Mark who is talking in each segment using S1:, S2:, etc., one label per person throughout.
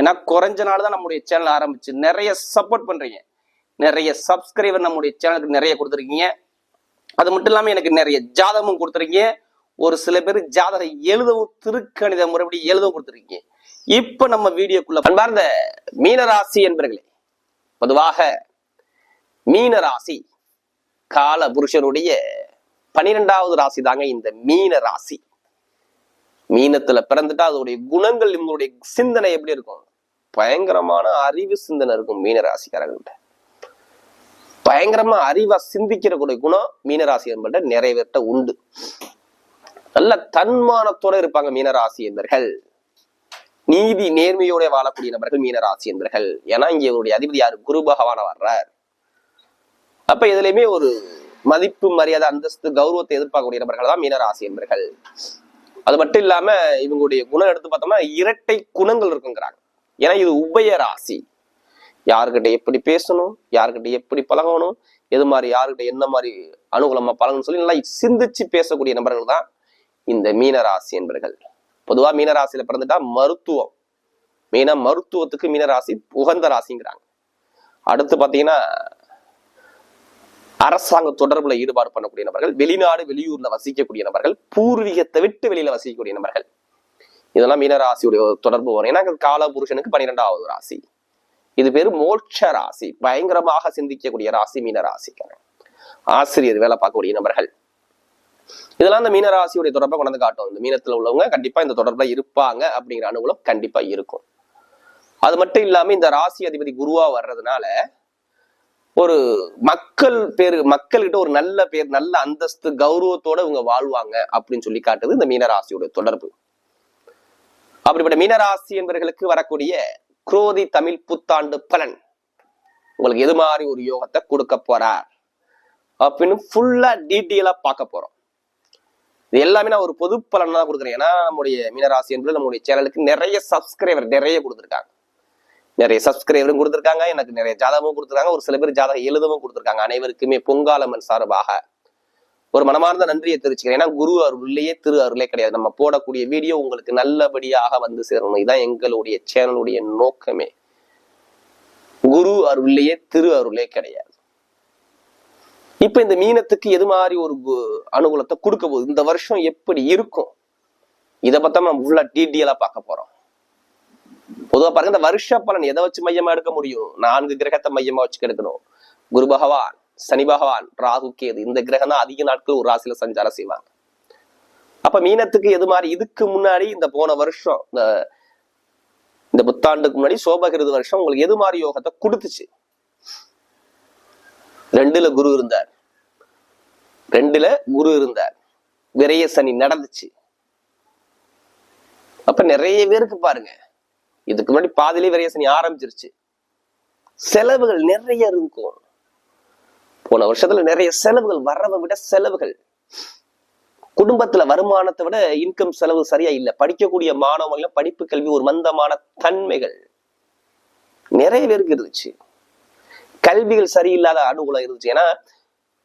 S1: ஏன்னா குறைஞ்ச நாள் தான் நம்முடைய சேனல் ஆரம்பிச்சு. நிறைய சப்போர்ட் பண்றீங்க. நிறைய சப்ஸ்கிரைபர் நம்முடைய சேனலுக்கு நிறைய கொடுத்துருக்கீங்க. அது மட்டும் இல்லாமல் எனக்கு நிறைய ஜாதகமும் கொடுத்துருக்கீங்க. ஒரு சில பேர் ஜாதகம் எழுதவும் திருக்கணித முறைப்படி எழுதவும் கொடுத்துருக்கீங்க. இப்ப நம்ம வீடியோக்குள்ள அன்பார்ந்த மீனராசி என்பர்களே பொதுவாக மீனராசி கால புருஷனுடைய பனிரெண்டாவது ராசி தாங்க இந்த மீன ராசி மீனத்துல பிறந்துட்டா அதோடைய குணங்கள் இவங்களுடைய சிந்தனை எப்படி இருக்கும்? பயங்கரமான அறிவு சிந்தனை இருக்கும் மீனராசிக்காரர்கள்ட்ட. பயங்கரமா அறிவா சிந்திக்கிற கூட குணம் மீனராசி என்பட்ட நிறைவேற்ற உண்டு. நல்ல தன்மானத்தோட இருப்பாங்க மீனராசி என்பர்கள். நீதி நேர்மையோட வாழக்கூடிய நபர்கள் மீனராசி என்பர்கள். ஏன்னா இங்க இவருடைய அதிபதி யாரு? குரு பகவான வர்றார். அப்ப எதுலையுமே ஒரு மதிப்பு மரியாதை அந்தஸ்து கௌரவத்தை எதிர்பார்க்கக்கூடிய நபர்கள் தான் மீனராசி என்பர்கள். அது மட்டும் இல்லாம இவங்களுடைய குணம் எடுத்து பார்த்தோம்னா இரட்டை குணங்கள் இருக்குங்கிறாங்க. ஏன்னா இது உபய ராசி. யாருக்கிட்ட எப்படி பேசணும் யாருக்கிட்ட எப்படி பழகணும் எது மாதிரி யாருக்கிட்ட என்ன மாதிரி அனுகூலமா பழகணும்னு சொல்லி நல்லா சிந்திச்சு பேசக்கூடிய நபர்கள் தான் இந்த மீனராசி என்பர்கள். பொதுவா மீனராசியில பிறந்துட்டா மருத்துவம். மெயினா மருத்துவத்துக்கு மீனராசி உகந்த ராசிங்கிறாங்க. அடுத்து பாத்தீங்கன்னா அரசாங்க தொடர்புல ஈடுபாடு பண்ணக்கூடிய நபர்கள் வெளிநாடு வெளியூர்ல வசிக்கக்கூடிய நபர்கள் பூர்வீகத்தை விட்டு வெளியில வசிக்கக்கூடிய நபர்கள். இதெல்லாம் மீனராசியுடைய தொடர்பு வரும். ஏன்னா கால புருஷனுக்கு பன்னிரெண்டாவது ராசி. இது பேர் மோட்ச ராசி. பயங்கரமாக சிந்திக்கக்கூடிய ராசி மீன ராசிக்காரன். ஆசிரியர் வேலை பார்க்கக்கூடிய நபர்கள். இதெல்லாம் இந்த மீனராசியுடைய தொடர்பை கொண்டு காட்டும். இந்த மீனத்துல உள்ளவங்க கண்டிப்பா இந்த தொடர்புல இருப்பாங்க அப்படிங்கிற அனுகூலம் கண்டிப்பா இருக்கும். அது மட்டும் இல்லாம இந்த ராசி அதிபதி குருவா வர்றதுனால ஒரு மக்கள் பேரு மக்கள்கிட்ட ஒரு நல்ல பேர் நல்ல அந்தஸ்து கௌரவத்தோட இவங்க வாழ்வாங்க அப்படின்னு சொல்லி காட்டுது இந்த மீனராசியோட தொடர்பு. அப்படிப்பட்ட மீனராசி என்பவர்களுக்கு வரக்கூடிய குரோதி தமிழ் புத்தாண்டு பலன். உங்களுக்கு எது மாதிரி ஒரு யோகத்தை கொடுக்க போறார்? அப்படின்னு ஃபுல்லா டீட்டெயிலா பார்க்க போறோம். இது எல்லாமே நான் ஒரு பொது பலன் தான் கொடுக்குறேன். ஏன்னா நம்முடைய மீனராசி என்பது நம்முடைய சேனலுக்கு நிறைய சப்ஸ்கிரைபர் நிறைய கொடுத்துருக்காங்க. நிறைய சப்ஸ்கிரைபரும் கொடுத்துருக்காங்க. எனக்கு நிறைய ஜாதகமும் கொடுத்துருக்காங்க. ஒரு சில பேர் ஜாதகம் எழுதவும் கொடுத்துருக்காங்க. அனைவருக்குமே பொங்காலம்மன் சார்பாக. ஒரு மனமார்ந்த நன்றியை தெரிவிச்சுக்கிறேன். ஏன்னா குரு அருள்லேயே திரு அருளே கிடையாது. நம்ம போடக்கூடிய வீடியோ உங்களுக்கு நல்லபடியாக வந்து சேரணும். இதுதான் எங்களுடைய சேனலுடைய நோக்கமே. குரு அருள்லேயே திரு அருளே கிடையாது. இப்ப இந்த மீனத்துக்கு எது மாதிரி ஒரு அனுகூலத்தை கொடுக்க போகுது? இந்த வருஷம் எப்படி இருக்கும்? இதை பத்தி நம்ம உள்ள டீட்டெயிலா பார்க்க போறோம். பொதுவா பாருங்க இந்த வருஷ பலன் எதை வச்சு மையமா எடுக்க முடியும்? நான்கு கிரகத்தை மையமா வச்சு எடுக்கணும் குரு பகவான் சனி பகவான் ராகு கேது இந்த கிரகம் தான் அதிக நாட்கள் ஒரு ராசியில சஞ்சாரம் செய்வாங்க. அப்ப மீனத்துக்கு எது மாதிரி? இதுக்கு முன்னாடி இந்த போன வருஷம் இந்த இந்த புத்தாண்டுக்கு முன்னாடி சோபகிருது வருஷம் உங்களுக்கு எது மாதிரி யோகத்தை கொடுத்துச்சு? ரெண்டுல குரு இருந்தார். ரெண்டுல குரு இருந்தார். விரைய சனி நடந்துச்சு. அப்ப நிறைய பேருக்கு பாருங்க இதுக்கு முன்னாடி பாதிலே விரைய சனி ஆரம்பிச்சிருச்சு. செலவுகள் நிறைய இருக்கும். போன வருஷத்துல நிறைய செலவுகள் வரவை விட செலவுகள். குடும்பத்துல வருமானத்தை விட இன்கம் செலவு சரியா இல்ல. படிக்கக்கூடிய மாணவங்கள படிப்பு கல்வி ஒரு மந்தமான தன்மைகள். நிறைய பேருக்கு இருந்துச்சு. கல்விகள் சரியில்லாத அனுகூலம் இருந்துச்சு. ஏன்னா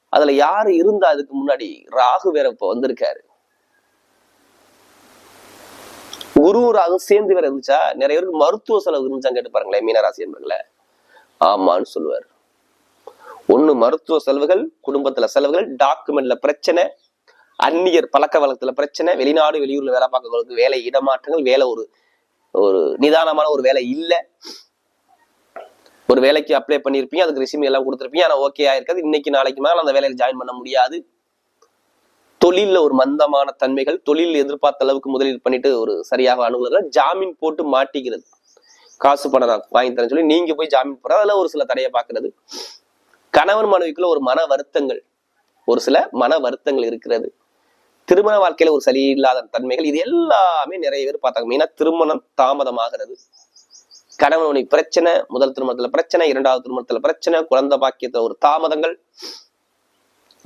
S1: அதுல யாரு இருந்தா அதுக்கு முன்னாடி ராகு வேற இப்ப வந்திருக்காரு. ஒரு ராகு சேர்ந்து வேற இருந்துச்சா? நிறைய பேருக்கு மருத்துவ செலவு இருந்துச்சான்னு கேட்டு பாருங்களேன் மீனராசி என்பர்களே ஆமான்னு சொல்லுவார். ஒண்ணு மருத்துவ செலவுகள் குடும்பத்துல செலவுகள் டாக்குமெண்ட்ல பிரச்சனை அந்நியர் பழக்க வழக்கத்துல பிரச்சனை வெளிநாடு வெளியூர்ல வேலை பார்க்கறவங்களுக்கு வேலை இடமாற்றங்கள் வேலை ஒரு ஒரு நிதானமான ஒரு வேலை இல்ல. ஒரு வேலைக்கு அப்ளை பண்ணியிருப்பீங்க அதுக்கு ரெசியூம் எல்லாம் கொடுத்துருப்பீங்க ஆனா ஓகே ஆயிருக்காது. இன்னைக்கு நாளைக்கு மேலே அந்த வேலையில் ஜாயின் பண்ண முடியாது. தொழிலில் ஒரு மந்தமான தன்மைகள் தொழில் எதிர்பார்த்த அளவுக்கு முதலீடு பண்ணிட்டு ஒரு சரியாக அணுகுல ஜாமீன் போட்டு மாட்டிக்கிறது. காசு பணம் நான் வாங்கி தரேன்னு சொல்லி நீங்க போய் ஜாமீன் போற அதில் ஒரு சில தடையை பார்க்கறது. கணவன் மனைவிக்குள்ள ஒரு மன வருத்தங்கள். ஒரு சில மன வருத்தங்கள் இருக்கிறது. திருமண வாழ்க்கையில ஒரு சரியில்லாத தன்மைகள் இது எல்லாமே நிறைய பேர் பார்த்தாங்க. மெயினா திருமணம் தாமதமாகிறது. கணவன் மனைவி பிரச்சனை முதல் திருமணத்துல பிரச்சனை இரண்டாவது திருமணத்துல பிரச்சனை குழந்தை பாக்கியத்துல ஒரு தாமதங்கள்.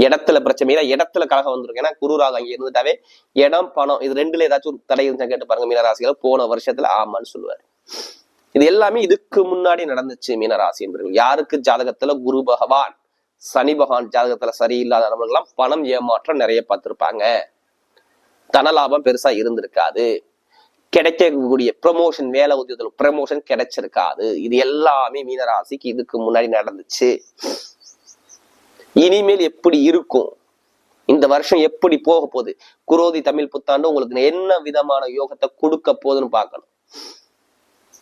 S1: இடத்துல பிரச்சனை ஏன்னா இடத்துல கழகம் வந்திருக்கு. ஏன்னா குருராக அங்கே இருந்துட்டாவே இடம் பணம் இது ரெண்டுல ஏதாச்சும் ஒரு தடை இருந்தா கேட்டு பாருங்க. மீனராசிகளை போன வருஷத்துல ஆமான்னு சொல்லுவாரு. இது எல்லாமே இதுக்கு முன்னாடி நடந்துச்சு மீனராசி என்பவர்கள் யாருக்கு ஜாதகத்துல குரு பகவான் சனி பகவான் ஜாதகத்துல சரியில்லாத நபர்கள்லாம் பணம் ஏமாற்றம் நிறைய பார்த்திருப்பாங்க. தனலாபம் பெருசா இருந்திருக்காது. கிடைக்கக்கூடிய ப்ரமோஷன் வேலை உத்தியோகத்துல ப்ரமோஷன் கிடைச்சிருக்காது. இது எல்லாமே மீனராசிக்கு இதுக்கு முன்னாடி நடந்துச்சு. இனிமேல் எப்படி இருக்கும்? இந்த வருஷம் எப்படி போக போகுது? குரோதி தமிழ் புத்தாண்டு உங்களுக்கு என்ன விதமான யோகத்தை கொடுக்க போகுதுன்னு பார்க்கணும்.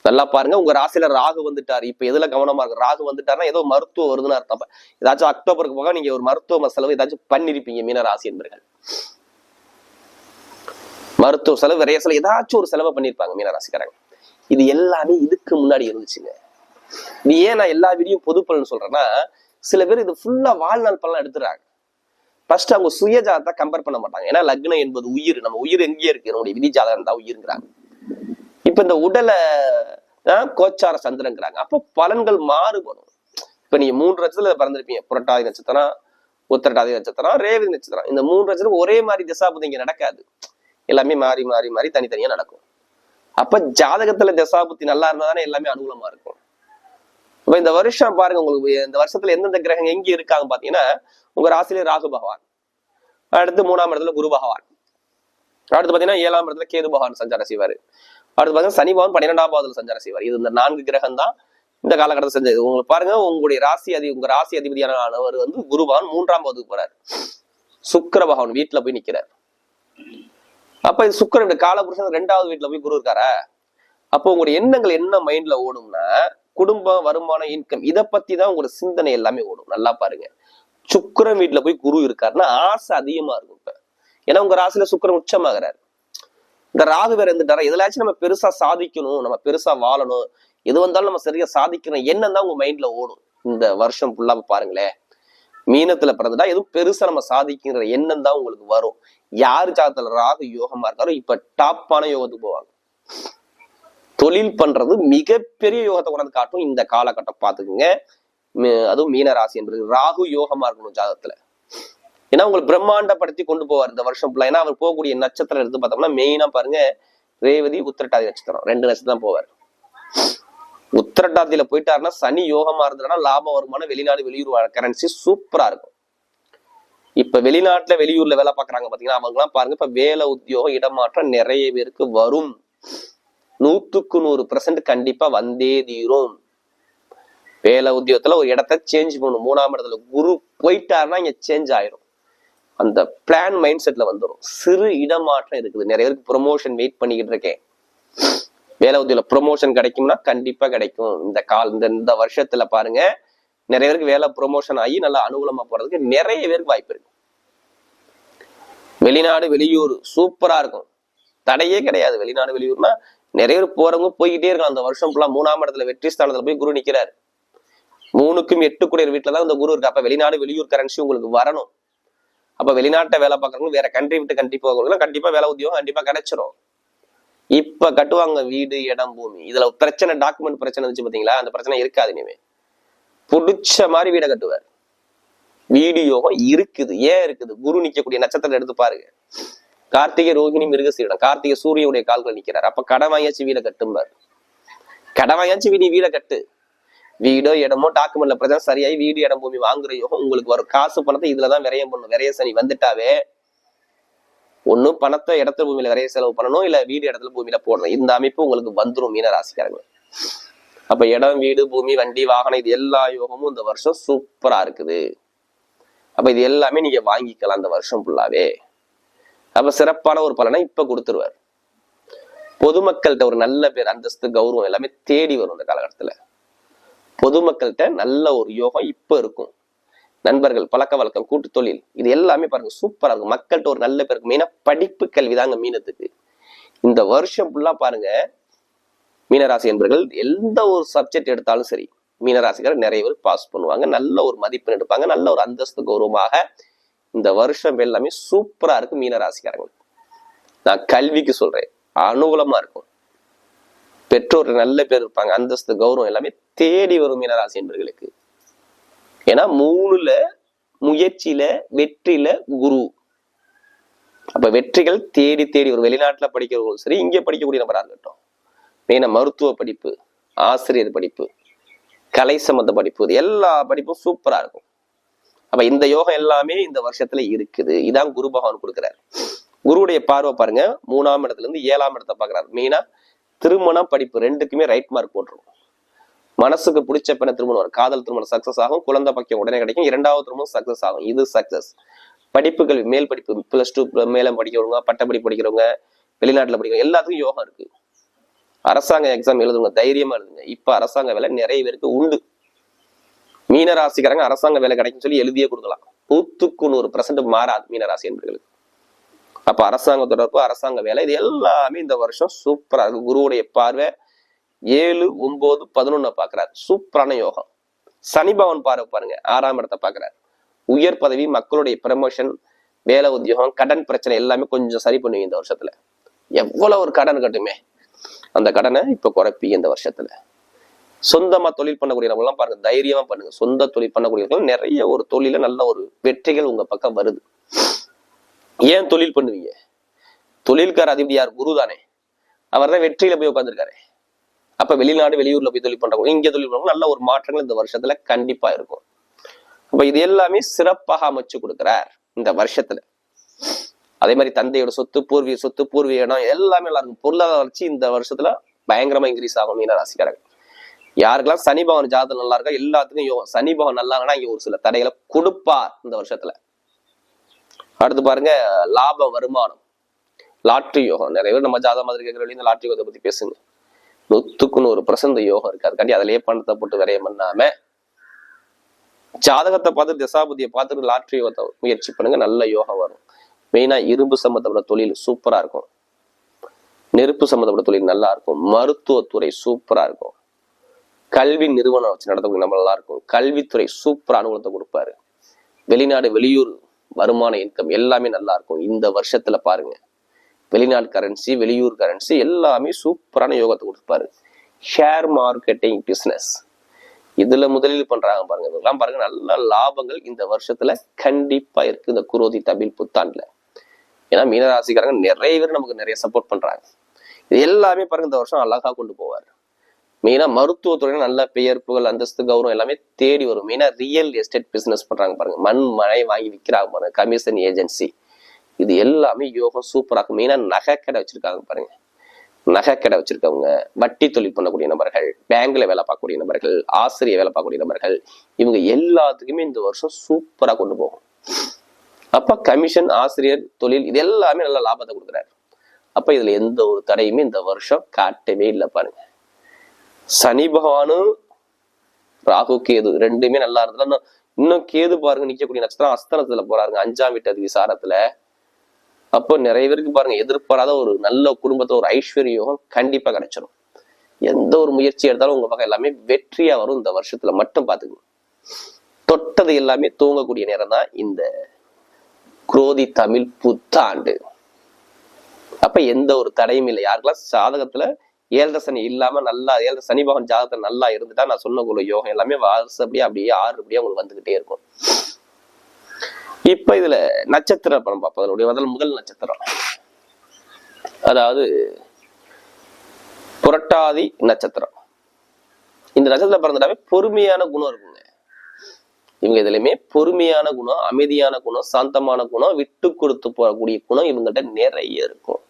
S1: நல்லா பாருங்க. உங்க ராசியில ராகு வந்துட்டார். இப்ப எதுல கவனமா இருக்கு? ராகு வந்துட்டாருன்னா ஏதோ மருத்துவம் வருதுன்னு அர்த்தம். ஏதாச்சும் அக்டோபருக்கு போக நீங்க ஒரு மருத்துவ செலவு ஏதாச்சும் பண்ணிருப்பீங்க மீன ராசி என்பர்கள். மருத்துவ செலவு விரைய செலவு ஏதாச்சும் ஒரு செலவை பண்ணிருப்பாங்க மீன ராசிக்காரங்க இது எல்லாமே இதுக்கு முன்னாடி இருந்துச்சுங்க. இது ஏன் நான் எல்லா வீடியும் பொது பலன் சொல்றேன்னா சில பேர் இது ஃபுல்லா வாழ்நாள் பலன் எடுத்துறாங்க ஃபர்ஸ்ட் அவங்க சுய ஜாதத்தை கம்பேர் பண்ண மாட்டாங்க. ஏன்னா லக்னம் என்பது உயிர். நம்ம உயிர் எங்கேயே இருக்கு. நம்முடைய விதி ஜாதகம் தான் உயிருங்கிறாங்க. இப்ப இந்த உடலை கோச்சார சந்திரங்கிறாங்க அப்போ பலன்கள் மாறுபடும். இப்ப நீங்க மூன்று நட்சத்திரத்துல பிறந்திருப்பீங்க. புரட்டாதி நட்சத்திரம் உத்திரட்டாதி நட்சத்திரம் ரேவதி நட்சத்திரம். இந்த மூன்று நட்சத்திரம் ஒரே மாதிரி திசாபுதி இங்க நடக்காது. எல்லாமே மாறி மாறி மாறி தனித்தனியா நடக்கும். அப்ப ஜாதகத்துல திசாபுத்தி நல்லா இருந்தா தானே எல்லாமே அனுகூலமா இருக்கும். இப்ப இந்த வருஷம் பாருங்க உங்களுக்கு இந்த வருஷத்துல எந்தெந்த கிரகம் எங்க இருக்காங்க பாத்தீங்கன்னா உங்க ராசியிலே ராகு பகவான். அடுத்து மூணாம் இடத்துல குரு பகவான். அடுத்து பாத்தீங்கன்னா ஏழாம் இடத்துல கேது பகவான் சஞ்சாரம் செய்வாரு. அடுத்து பாத்தீங்கன்னா சனி பவன் பன்னிரெண்டாம் பாவத்துல சஞ்சாரம் செய்வார். இது இந்த நான்கு கிரகம் தான் இந்த காலகட்டத்தில் செஞ்சது. உங்களுக்கு பாருங்க உங்களுடைய ராசி அதி உங்க ராசி அதிபதியானவர் வந்து குருபவன் மூன்றாம் பாவத்துக்கு போறாரு. சுக்கர பகவான் வீட்டுல போய் நிக்கிறார். அப்ப இது சுக்கரன் காலபுருஷன் ரெண்டாவது வீட்டுல போய் குரு இருக்காரா? அப்போ உங்களுடைய எண்ணங்கள் என்ன மைண்ட்ல ஓடும்னா குடும்பம் வருமானம் இன்கம் இத பத்தி தான் உங்களோட சிந்தனை எல்லாமே ஓடும். நல்லா பாருங்க. சுக்கரன் வீட்டுல போய் குரு இருக்காருன்னா ஆசை அதிகமா இருக்கும் இப்ப. ஏன்னா உங்க ராசியில சுக்கரன் உச்சமாகிறாரு. இந்த ராகு வேற இருந்துட்டாரா? எதுலாச்சும் நம்ம பெருசா சாதிக்கணும் நம்ம பெருசா வாழணும். எது வந்தாலும் நம்ம சரியா சாதிக்கணும். என்ன தான் உங்க மைண்ட்ல ஓடும். இந்த வருஷம் ஃபுல்லா பாருங்களேன். மீனத்துல பிறந்துட்டா எதுவும் பெருசா நம்ம சாதிக்கிற எண்ணம் தான் உங்களுக்கு வரும். யாரு ஜாதத்துல ராகு யோகமா இருக்காரோ இப்ப டாப்பான யோகத்துக்கு போவாங்க. தொழில் பண்றது மிகப்பெரிய யோகத்தை கொண்டாந்து காட்டும் இந்த காலகட்டம். பாத்துக்குங்க அதுவும் மீன ராசி என்பது ராகு யோகமா இருக்கணும் ஜாதகத்துல. ஏன்னா உங்களுக்கு பிரம்மாண்டப்படுத்தி கொண்டு போவார் இந்த வருஷம் ஃபுல்லாக ஏன்னா அவர் போகக்கூடிய நட்சத்திரம் எடுத்து பார்த்தோம்னா மெயினாக பாருங்க ரேவதி உத்திரட்டாதி நட்சத்திரம். ரெண்டு நட்சத்திரம் தான் போவார். உத்திரட்டாதியில போயிட்டாருன்னா சனி யோகமா இருந்ததுன்னா லாபம் வருமானம் வெளிநாடு வெளியூர் கரன்சி சூப்பரா இருக்கும். இப்ப வெளிநாட்டுல வெளியூர்ல வேலை பாக்குறாங்க பாத்தீங்கன்னா அவங்க பாருங்க இப்ப வேலை உத்தியோகம் இடமாற்றம் நிறைய பேருக்கு வரும். நூத்துக்கு நூறு பெர்சன்ட் கண்டிப்பா வந்தே தீரும். வேலை உத்தியோகத்துல ஒரு இடத்த சேஞ்ச் பண்ணும் மூணாம் இடத்துல குரு போயிட்டாருன்னா இங்க சேஞ்ச் ஆயிரும். அந்த பிளான் மைண்ட் செட்ல வந்துடும் சிறு இடமாற்றம் இருக்குது. நிறைய பேருக்கு ப்ரொமோஷன் வெயிட் பண்ணிக்கிட்டு இருக்கேன். வேலை உத்தியில ப்ரொமோஷன் கிடைக்கும்னா கண்டிப்பா கிடைக்கும். இந்த கால் இந்த இந்த வருஷத்துல பாருங்க. நிறைய பேருக்கு வேலை ப்ரொமோஷன் ஆகி நல்லா அனுகூலமா போறதுக்கு நிறைய பேருக்கு வாய்ப்பு இருக்கு. வெளிநாடு வெளியூர் சூப்பரா இருக்கும். தடையே கிடையாது. வெளிநாடு வெளியூர்னா நிறைய பேர் போறவங்க போய்கிட்டே இருக்கலாம். அந்த வருஷம் ஃபுல்லா மூணாம் இடத்துல வெற்றி ஸ்தானத்துல போய் குரு நிக்கிறாரு. மூணுக்கும் எட்டு குடியர் வீட்டுல தான் இந்த குரு இருக்கு அப்ப வெளிநாடு வெளியூர் கரன்சி உங்களுக்கு வரணும். அப்ப வெளிநாட்டை வேலை பார்க்கறவங்க வேற கண்ட்ரி விட்டு கண்ட்ரி போகிறவங்களும் கண்டிப்பா வேலை உத்தியோகம் கண்டிப்பா கிடைச்சிரும். இப்ப கட்டுவாங்க வீடு இடம் பூமி. இதுல பிரச்சனை டாக்குமெண்ட் பிரச்சனை இருந்துச்சு பாத்தீங்களா? அந்த பிரச்சனை இருக்காது இனிமே. புடிச்ச மாதிரி வீடை கட்டுவார். வீடியோகம் இருக்குது ஏன் இருக்குது? குரு நிக்கக்கூடிய நட்சத்திரம் எடுத்து பாருங்க. கார்த்திகை ரோகிணி மிருகசீடம் கார்த்திகை சூரியனுடைய கால்கள் நிக்கிறார். அப்ப கடன் வாங்கியாச்சு வீடை கட்டும்பார். கடன் வாங்கியாச்சு வீடு வீடை கட்டு. வீடோ இடமோ டாக்குமெண்ட்ல பிரச்சனை சரியாயி வீடு இடம் பூமி வாங்குற உங்களுக்கு வரும். காசு பணத்தை இதுலதான் விரயம் பண்ணும் விரைய சனி வந்துட்டாவே ஒண்ணும் பணத்தை இடத்துல பூமியில விரைய செலவு பண்ணணும் இல்ல வீடு இடத்துல பூமியில போடணும். இந்த அமைப்பு உங்களுக்கு வந்துடும் மீன ராசிக்காரங்க அப்ப இடம் வீடு பூமி வண்டி வாகனம் இது எல்லா யோகமும் இந்த வருஷம் சூப்பரா இருக்குது. அப்ப இது எல்லாமே நீங்க வாங்கிக்கலாம் இந்த வருஷம் ஃபுல்லாவே அப்ப சிறப்பான ஒரு பலனை இப்ப கொடுத்துருவார். பொதுமக்கள்கிட்ட ஒரு நல்ல பேர் அந்தஸ்து கௌரவம் எல்லாமே தேடி வரும் இந்த காலகட்டத்துல. பொதுமக்கள்கிட்ட நல்ல ஒரு யோகம் இப்போ இருக்கும். நண்பர்கள் பழக்க வழக்கம் கூட்டு தொழில் இது எல்லாமே பாருங்க சூப்பராக இருக்கும். மக்கள்கிட்ட ஒரு நல்ல பேருக்கு மெயினாக படிப்பு கல்வி தாங்க மீனத்துக்கு. இந்த வருஷம் ஃபுல்லாக பாருங்க மீனராசி என்பர்கள் எந்த ஒரு சப்ஜெக்ட் எடுத்தாலும் சரி மீனராசிக்காரர் நிறைய பேர் பாஸ் பண்ணுவாங்க. நல்ல ஒரு மதிப்பெண் எடுப்பாங்க. நல்ல ஒரு அந்தஸ்து கௌரவமாக இந்த வருஷம் எல்லாமே சூப்பராக இருக்கும் மீனராசிக்காரங்களுக்கு. நான் கல்விக்கு சொல்கிறேன் அனுகூலமாக இருக்கும். பெற்றோர் நல்ல பேர் இருப்பாங்க. அந்தஸ்து கௌரவம் எல்லாமே தேடி வரும் மீனராசி என்பர்களுக்கு. ஏன்னா மூணுல முயற்சியில வெற்றியில குரு. அப்ப வெற்றிகள் தேடி தேடி வரும். வெளிநாட்டுல படிக்கிறவங்களும் சரி இங்கே படிக்கக்கூடிய நபரா இருக்கட்டும். மெயினா மருத்துவ படிப்பு ஆசிரியர் படிப்பு கலை சம்பந்த படிப்பு இது எல்லா படிப்பும் சூப்பரா இருக்கும். அப்ப இந்த யோகம் எல்லாமே இந்த வருஷத்துல இருக்குது. இதான் குரு பகவான் கொடுக்குறாரு. குருவுடைய பார்வை பாருங்க. மூணாம் இடத்துல இருந்து ஏழாம் இடத்தை பாக்குறாரு மெயினா திருமணம் படிப்பு ரெண்டுக்குமே ரைட் மார்க் போட்டுரும். மனசுக்கு பிடிச்ச பெண்ண திருமணம் வரும். காதல் திருமணம் சக்சஸ் ஆகும். குழந்தை பக்கம் உடனே கிடைக்கும். இரண்டாவது திருமணம் சக்சஸ் ஆகும். இது சக்சஸ் படிப்புகள் மேல் படிப்பு பிளஸ் டூ மேலும் படிக்கிறவங்க பட்டப்படி படிக்கிறவங்க வெளிநாட்டில் படிக்கிறவங்க எல்லாத்துக்கும் யோகம் இருக்கு. அரசாங்க எக்ஸாம் எழுதுங்க. தைரியமா எழுதுங்க. இப்ப அரசாங்க வேலை நிறைய பேருக்கு உண்டு. மீனராசிக்காரங்க அரசாங்க வேலை கிடைக்கும் சொல்லி எழுதியே கொடுக்கலாம். நூத்துக்கு நூறு பர்சன்ட் மாறாது மீனராசி என்பர்களுக்கு. அப்போ அரசாங்க தொடர்பு அரசாங்க வேலை இது எல்லாமே இந்த வருஷம் சூப்பராக இருக்கு. குருவுடைய பார்வை ஏழு ஒன்பது பதினொன்னு பார்க்குறாரு சூப்பரான யோகம். சனி பவன் பார்வை பாருங்க ஆறாம் இடத்தை பாக்குறாரு. உயர் பதவி மக்களுடைய ப்ரமோஷன் வேலை உத்தியோகம் கடன் பிரச்சனை எல்லாமே கொஞ்சம் சரி பண்ணுவீங்க இந்த வருஷத்துல. எவ்வளவு ஒரு கடன் கட்டுமே. அந்த கடனை இப்போ குறைப்பீங்க இந்த வருஷத்துல. சொந்தமா தொழில் பண்ணக்கூடியவங்கலாம் பாருங்க தைரியமா பண்ணுங்க. சொந்த தொழில் பண்ணக்கூடியவர்கள் நிறைய ஒரு தொழில நல்ல ஒரு வெற்றிகள் உங்க பக்கம் வருது. ஏன் தொழில் பண்ணுவீங்க? தொழில்கார அதிபதி யார்? குரு தானே. அவர் தான் வெற்றியில போய் உட்காந்துருக்காரு அப்ப வெளிநாடு வெளியூர்ல போய் தொழில் பண்றவங்க இங்க தொழில் பண்றவங்க நல்ல ஒரு மாற்றங்கள் இந்த வருஷத்துல கண்டிப்பா இருக்கும். அப்ப இது எல்லாமே சிறப்பாக அமைச்சு கொடுக்கிறார் இந்த வருஷத்துல. அதே மாதிரி தந்தையோட சொத்து பூர்வீக சொத்து பூர்வீக இடம் எல்லாமே நல்லா இருக்கும். பொருளாதார வளர்ச்சி இந்த வருஷத்துல பயங்கரமா இன்க்ரீஸ் ஆகும் மீன ராசிக்காரங்க யாருக்கெல்லாம் சனி பவன் ஜாதகம் நல்லா இருக்கா? எல்லாத்துக்கும் சனி பவன் நல்லா இல்லைன்னா இங்க ஒரு சில தடைகளை கொடுப்பார் இந்த வருஷத்துல. அடுத்து பாருங்க லாப வருமானம். லாட்ரி யோகம். நிறைய பேர் நம்ம ஜாதா மாதிரி கேட்குற இந்த லாட்ரி யோகத்தை பத்தி பேசுங்க. நூத்துக்குன்னு ஒரு பிரசந்த யோகம் இருக்கு. அதுக்காண்டி அதிலேயே பணத்தை போட்டு விரையம் பண்ணாம ஜாதகத்தை பார்த்து திசாபதியை பார்த்துட்டு லாட்ரி யோகத்தை முயற்சி பண்ணுங்க. நல்ல யோகம் வரும். மெயினா இரும்பு சம்பந்தப்பட்ட தொழில் சூப்பரா இருக்கும். நெருப்பு சம்பந்தப்பட்ட தொழில் நல்லா இருக்கும். மருத்துவத்துறை சூப்பரா இருக்கும். கல்வி நிறுவனம் வச்சு நடத்தக்கூடிய நம்ம நல்லா இருக்கும். கல்வித்துறை சூப்பர் அனுகூலத்தை கொடுப்பாரு. வெளிநாடு வெளியூர் வருமான இன்கம் எல்லாமே நல்லா இருக்கும். இந்த வருஷத்துல பாருங்க. வெளிநாடு கரன்சி வெளியூர் கரன்சி எல்லாமே சூப்பரான யோகத்தை கொடுத்துருப்பாரு ஷேர் மார்க்கெட்டிங் பிஸ்னஸ் இதுல முதலீடு பண்றாங்க பாருங்க. இதெல்லாம் பாருங்க நல்ல லாபங்கள் இந்த வருஷத்துல கண்டிப்பா இருக்கு. இந்த குரோதி தமிழ் புத்தாண்டுல. ஏன்னா மீனராசிக்காரங்க நிறைய பேர் நமக்கு நிறைய சப்போர்ட் பண்றாங்க. இது எல்லாமே பாருங்க இந்த வருஷம் அழகா கொண்டு போவார். மெயினா மருத்துவத்துறையில நல்ல பெயர் புகழ் அந்தஸ்து கௌரவம் எல்லாமே தேடி வரும். மெயினா ரியல் எஸ்டேட் பிசினஸ் பண்றாங்க பாருங்க. மண் மழை வாங்கி விற்கிறாங்க பாருங்க. கமிஷன் ஏஜென்சி இது எல்லாமே யோகம் சூப்பரா இருக்கும். மெயினா நகை கடை வச்சிருக்காங்க பாருங்க. நகை கடை வச்சிருக்கவங்க வட்டி தொழில் பண்ணக்கூடிய நபர்கள் பேங்க்ல வேலை பார்க்கக்கூடிய நபர்கள் ஆசிரியர் வேலை பார்க்கக்கூடிய நபர்கள் இவங்க எல்லாத்துக்குமே இந்த வருஷம் சூப்பரா கொண்டு போகும். அப்ப கமிஷன் ஆசிரியர் தொழில் இது எல்லாமே நல்ல லாபத்தை கொடுக்குறாரு. அப்ப இதுல எந்த ஒரு தடையுமே இந்த வருஷம் காட்டவே இல்லை பாருங்க. சனி பகவானும் ராகு கேது ரெண்டுமே நல்லா இருந்தது இன்னும் இன்னும் கேது பாருங்க நிக்கக்கூடிய நட்சத்திரம் அஸ்தனத்துல போறாருங்க அஞ்சாம் வீட்டது விசாரத்துல அப்போ நிறைய பேருக்கு பாருங்க எதிர்பாராத ஒரு நல்ல குடும்பத்தை ஒரு ஐஸ்வர்யம் கண்டிப்பா கிடைச்சிடும் எந்த ஒரு முயற்சி எடுத்தாலும் உங்க பக்கம் எல்லாமே வெற்றியா வரும் இந்த வருஷத்துல. மட்டும் பாத்துக்கணும் தொட்டது எல்லாமே தூங்கக்கூடிய நேரம் தான் இந்த குரோதி தமிழ் புத்தாண்டு. அப்ப எந்த ஒரு தடையும் இல்லை. யாருக்கெல்லாம் சாதகத்துல ஏழரை சனி இல்லாம நல்லா ஏழரை சனி பகவான் ஜாதகத்தை நல்லா இருந்துட்டா நான் சொன்ன யோகம் எல்லாமே வாரசப்படியே அப்படியே ஆறு அப்படியே உங்களுக்கு வந்துகிட்டே இருக்கும். இப்ப இதுல நட்சத்திர படம் பார்ப்போம். அதனுடைய முதல் முதல் நட்சத்திரம். அதாவது புரட்டாதி நட்சத்திரம். இந்த நட்சத்திரம் பிறந்துட்டாவே பொறுமையான குணம் இருக்குங்க. இவங்க இதுலயுமே பொறுமையான குணம் அமைதியான குணம் சாந்தமான குணம் விட்டு கொடுத்து போகக்கூடிய குணம் இவங்கள்ட்ட நிறைய இருக்கும்.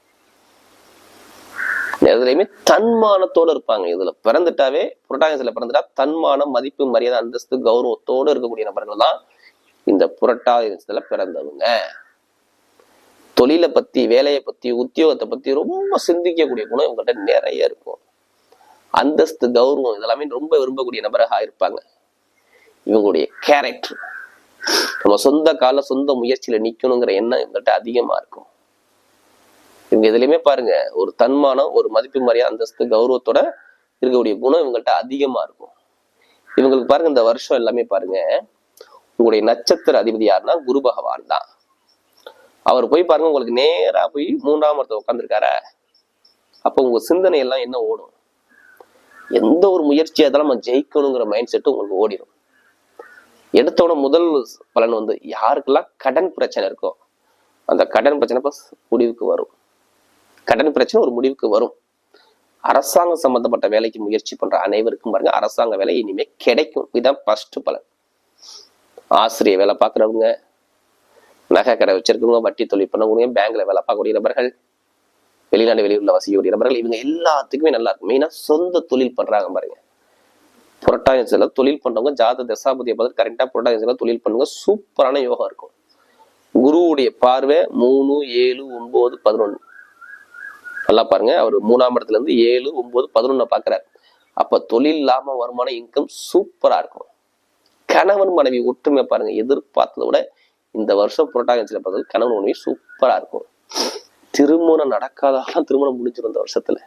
S1: எதுலையுமே தன்மானத்தோட இருப்பாங்க. இதுல பிறந்துட்டாவே புரட்டாசியில பிறந்துட்டா தன்மானம் மதிப்பு மரியாதை அந்தஸ்து கௌரவத்தோட இருக்கக்கூடிய நபர்கள் தான் இந்த புரட்டாதி நட்சத்திரத்துல பிறந்தவங்க. தொழிலை பத்தி வேலையை பத்தி உத்தியோகத்தை பத்தி ரொம்ப சிந்திக்கக்கூடிய குணம் இவங்ககிட்ட நிறைய இருக்கும். அந்தஸ்து கௌரவம் இதெல்லாமே ரொம்ப விரும்பக்கூடிய நபராக இருப்பாங்க. இவங்களுடைய கேரக்டர் நம்ம சொந்த கால சொந்த முயற்சியில நிக்கணுங்கிற எண்ணம் இவங்ககிட்ட அதிகமா இருக்கும். இவங்க எதுலையுமே பாருங்க ஒரு தன்மானம் ஒரு மதிப்பு மரியாதை அந்தஸ்து கௌரவத்தோட இருக்கக்கூடிய குணம் இவங்கள்ட்ட அதிகமா இருக்கும். இவங்களுக்கு பாருங்க இந்த வருஷம் எல்லாமே பாருங்க உங்களுடைய நட்சத்திர அதிபதி யாருன்னா குரு பகவான் தான். அவர் போய் பாருங்க உங்களுக்கு நேரா போய் மூன்றாம் இடத்துல உட்காந்துருக்கார அப்போ உங்க சிந்தனை எல்லாம் என்ன ஓடும்? எந்த ஒரு முயற்சியா இருந்தாலும் நம்ம ஜெயிக்கணுங்கிற மைண்ட் செட்டு உங்களுக்கு ஓடிடும் எடுத்தோட முதல் பலன் வந்து யாருக்கெல்லாம் கடன் பிரச்சனை இருக்கோ அந்த கடன் பிரச்சனை முடிவுக்கு வரும். கடன் பிரச்சனை ஒரு முடிவுக்கு வரும். அரசாங்கம் சம்பந்தப்பட்ட வேலைக்கு முயற்சி பண்ற அனைவருக்கும் பாருங்க அரசாங்க வேலை இனிமே கிடைக்கும். இதுதான் ஃபர்ஸ்ட் பலன். ஆசிரியர் வேலை பார்க்குறவங்க நகை கடை வச்சிருக்கவங்க வட்டி தொழில் பண்ணவங்க பேங்க்ல வேலை பார்க்கக்கூடிய நபர்கள் வெளிநாடு வெளியூர்ல வசிக்கக்கூடிய நபர்கள் இவங்க எல்லாத்துக்குமே நல்லா இருக்கும். மெயினா சொந்த தொழில் பண்றாங்க பாருங்க. புரட்டாயத்துல தொழில் பண்ணவங்க ஜாத தசாபதியை பார்த்து கரெக்டா புரட்டாயத்துல தொழில் பண்ணுங்க சூப்பரான யோகா இருக்கும். குருவுடைய பார்வை மூணு ஏழு ஒன்பது பதினொன்று. நல்லா பாருங்க. அவர் மூணாம் இடத்துல இருந்து ஏழு ஒன்பது பதினொன்னு பாக்குறாரு. அப்ப தொழில் இல்லாம வருமான இன்கம் சூப்பரா இருக்கும். கணவன் மனைவி ஒற்றுமை பாருங்க. எதிர்பார்த்ததை விட இந்த வருஷம் புரட்டாகச்சியில பார்த்தது கணவன் மனைவி சூப்பரா இருக்கும். திருமணம் நடக்காதெல்லாம் திருமணம் முடிஞ்சிடும் இந்த வருஷத்துல.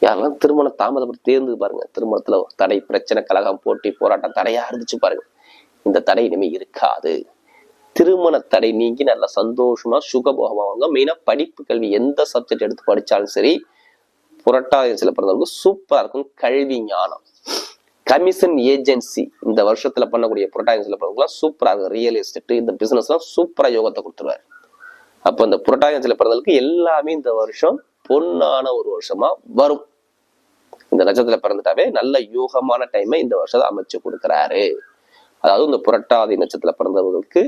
S1: யாரெல்லாம் திருமணம் தாமதப்பட்டு தேர்ந்து பாருங்க. திருமணத்துல தடை பிரச்சனை கலகம் போட்டி போராட்டம் தடையா இருந்துச்சு பாருங்க. இந்த தடை இனிமே இருக்காது. திருமண தடை நீங்கி நல்ல சந்தோஷமா சுகபோகமாவாங்க மெயினா படிப்பு கல்வி எந்த சப்ஜெக்ட் எடுத்து படிச்சாலும் சரி புரட்டாதி சில பிறந்தவங்களுக்கு சூப்பரா இருக்கும். கல்வி ஞானம். கமிஷன் ஏஜென்சி இந்த வருஷத்துல பண்ணக்கூடிய புரட்டாதி சில பிறந்தவங்களாம் சூப்பரா இருக்கும். ரியல் எஸ்டேட் இந்த பிசினஸ் எல்லாம் சூப்பரா யோகத்தை கொடுத்துருவாரு. அப்ப இந்த புரட்டாதி சில பிறந்தவங்களுக்கு எல்லாமே இந்த வருஷம் பொன்னான ஒரு வருஷமா வரும். இந்த நட்சத்திரத்துல பிறந்துட்டாவே நல்ல யோகமான டைமை இந்த வருஷத்தை அமைச்சு கொடுக்குறாரு. அதாவது இந்த புரட்டாதி நட்சத்திரத்துல பிறந்தவர்களுக்கு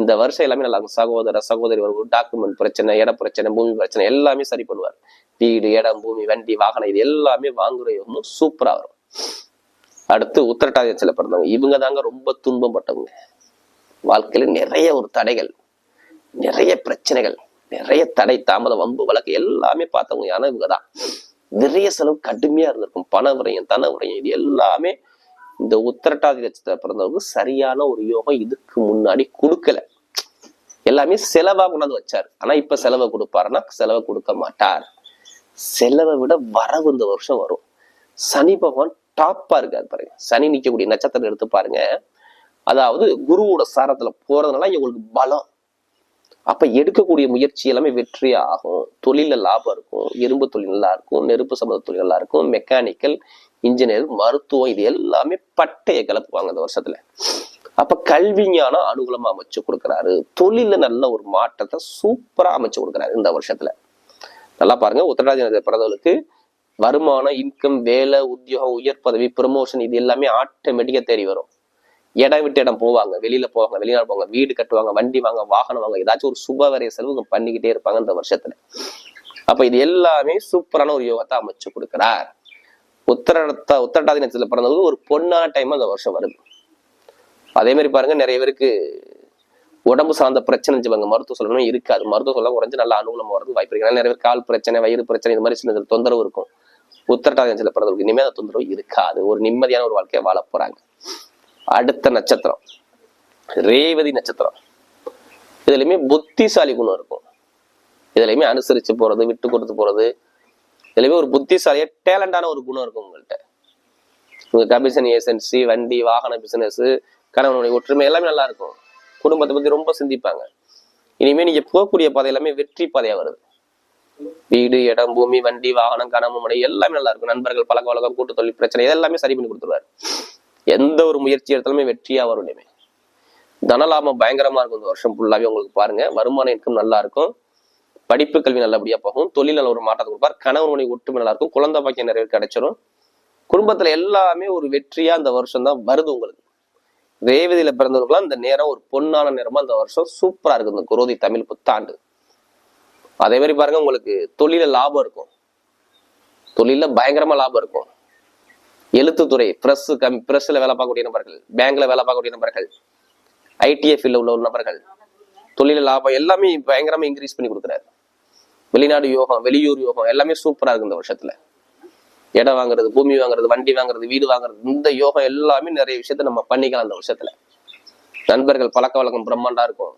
S1: இந்த வருஷம் எல்லாமே நல்லா இருக்கும். சகோதர சகோதரி ஒரு டாக்குமெண்ட் பிரச்சனை இட பிரச்சனை பூமி பிரச்சனை எல்லாமே சரி பண்ணுவார். வீடு இடம் பூமி வண்டி வாகனம் இது எல்லாமே வாங்குற யோகமும் சூப்பரா வரும். அடுத்து உத்திரட்டாதியத்தில் பிறந்தவங்க. இவங்க தாங்க ரொம்ப துன்பப்பட்டவங்க. வாழ்க்கையில நிறைய ஒரு தடைகள் நிறைய பிரச்சனைகள் நிறைய தடை தாமத வம்பு வழக்கு எல்லாமே பார்த்தவங்க. யானா இவங்க தான். நிறைய செலவு கடுமையா இருந்திருக்கும். பண விரயம் தன விரயம் இது எல்லாமே இந்த உத்திரட்டாதி நட்சத்திர பிறந்தவங்க சரியான ஒரு யோகம் இதுக்கு முன்னாடி கொடுக்கல. எல்லாமே செலவா கொண்டாந்து வச்சாரு. ஆனா இப்ப செலவை கொடுப்பாருன்னா செலவை கொடுக்க மாட்டார். செலவை விட வரவு இந்த வருஷம் வரும். சனி பகவான் டாப்பா இருக்காரு பாருங்க. சனி நிக்கக்கூடிய நட்சத்திரம் எடுத்து பாருங்க. அதாவது குருவோட சாரத்துல போறதுனால இவங்களுக்கு பலம். அப்ப எடுக்கக்கூடிய முயற்சி எல்லாமே வெற்றி ஆகும். தொழில லாபம் இருக்கும். இரும்பு தொழில் நல்லா இருக்கும். நெருப்பு சம்பந்த தொழில் நல்லா இருக்கும். மெக்கானிக்கல் இன்ஜினியர் மருத்துவம் இது எல்லாமே பட்டையை கிளப்புவாங்க இந்த வருஷத்துல. அப்ப கல்வி ஞானம் அனுகூலமா அமைச்சு கொடுக்குறாரு. தொழில நல்ல ஒரு மாற்றத்தை சூப்பரா அமைச்சு கொடுக்குறாரு இந்த வருஷத்துல. நல்லா பாருங்க உத்தரராஜ பிறந்தவர்களுக்கு வருமானம் இன்கம் வேலை உத்தியோகம் உயர் பதவி ப்ரமோஷன் இது எல்லாமே ஆட்டோமேட்டிக்கா தேடி வரும். இடம் விட்டு இடம் போவாங்க வெளியில போவாங்க வெளிநாடு போவாங்க வீடு கட்டுவாங்க வண்டி வாங்க வாகனம் வாங்க ஏதாச்சும் ஒரு சுப வரைய செலவு பண்ணிக்கிட்டே இருப்பாங்க இந்த வருஷத்துல. அப்ப இது எல்லாமே சூப்பரான ஒரு யோகத்தை அமைச்சு கொடுக்குறார். உத்தரத்த உத்தரட்டாதி நட்சத்திரத்துல பிறந்தவங்க ஒரு பொண்ணான டைம் அந்த வருஷம் வருது. அதே மாதிரி பாருங்க நிறைய பேருக்கு உடம்பு சார்ந்த பிரச்சனை வாங்க மருத்துவ சொல்லணும் இருக்காது. மருத்துவ சொல்ல குறைஞ்சு நல்ல அனுகூலம் வரது வாய்ப்பு இருக்கு. நிறைய பேர் கால் பிரச்சனை வயிறு பிரச்சனை இந்த மாதிரி சின்ன சின்ன தொந்தரவு இருக்கும். உத்தரட்டாதியத்தில் பிறந்தவங்களுக்கு இனிமேல் அந்த தொந்தரவு இருக்காது. ஒரு நிம்மதியான ஒரு வாழ்க்கையை வாழ போறாங்க. அடுத்த நட்சத்திரம். ரேவதி நட்சத்திரம். இதுலயுமே புத்திசாலி குணம் இருக்கும். இதுலயுமே அனுசரிச்சு போறது விட்டு கொடுத்து போறது இதுலயுமே ஒரு புத்திசாலியா டேலண்டான ஒரு குணம் இருக்கும் உங்கள்கிட்ட உங்க கமிஷன் ஏஜென்சி வண்டி வாகன பிசினஸ் கணவனுடைய ஒற்றுமை எல்லாமே நல்லா இருக்கும். குடும்பத்தை பத்தி ரொம்ப சிந்திப்பாங்க. இனிமே நீங்க போகக்கூடிய பாதை எல்லாமே வெற்றி பாதையா வருது. வீடு இடம் பூமி வண்டி வாகனம் கணவன் முறை எல்லாமே நல்லா இருக்கும். நண்பர்கள் பழக்க வழக்கம் கூட்டு தொழில் பிரச்சனை இதெல்லாமே சரி பண்ணி கொடுத்துருவாரு. எந்த ஒரு முயற்சி எடுத்தாலுமே வெற்றியா வரும் இனிமே. தனலாபம் பயங்கரமா இருக்கும் இந்த வருஷம் ஃபுல்லாவே உங்களுக்கு பாருங்க வருமான இன்கம் நல்லா இருக்கும். படிப்பு கல்வி நல்லபடியா போகும். தொழில் நல்ல ஒரு மாற்றத்தை கொடுப்பார். கணவன் மனைவி ஒற்றுமை நல்லா இருக்கும். குழந்தை பாக்கியம் நிறைய கிடைச்சிரும். குடும்பத்துல எல்லாமே ஒரு வெற்றியா இந்த வருஷம் தான் வருது உங்களுக்கு. ரேவதியில பிறந்தவர்களும் இந்த நேரம் ஒரு பொன்னான நேரமா இந்த வருஷம் சூப்பரா இருக்கு இந்த குரோதி தமிழ் புத்தாண்டு. அதே மாதிரி பாருங்க உங்களுக்கு தொழில லாபம் இருக்கும். தொழில பயங்கரமா லாபம் இருக்கும். எழுத்துத்துறை பிரஸ் கம் பிரஸ்ல வேலை பார்க்கக்கூடிய நபர்கள் பேங்க்ல வேலை பார்க்கக்கூடிய நபர்கள் ஐடிஎஃப்ல உள்ள நபர்கள் தொழில லாபம் எல்லாமே பயங்கரமா இன்க்ரீஸ் பண்ணி கொடுக்குறாரு. வெளிநாடு யோகம் வெளியூர் யோகம் எல்லாமே சூப்பரா இருக்கு இந்த வருஷத்துல. இடம் வாங்குறது பூமி வாங்குறது வண்டி வாங்குறது வீடு வாங்குறது இந்த யோகம் எல்லாமே நிறைய விஷயத்த நம்ம பண்ணிக்கலாம் இந்த வருஷத்துல. நண்பர்கள் பழக்க வழக்கம் பிரம்மாண்டா இருக்கும்.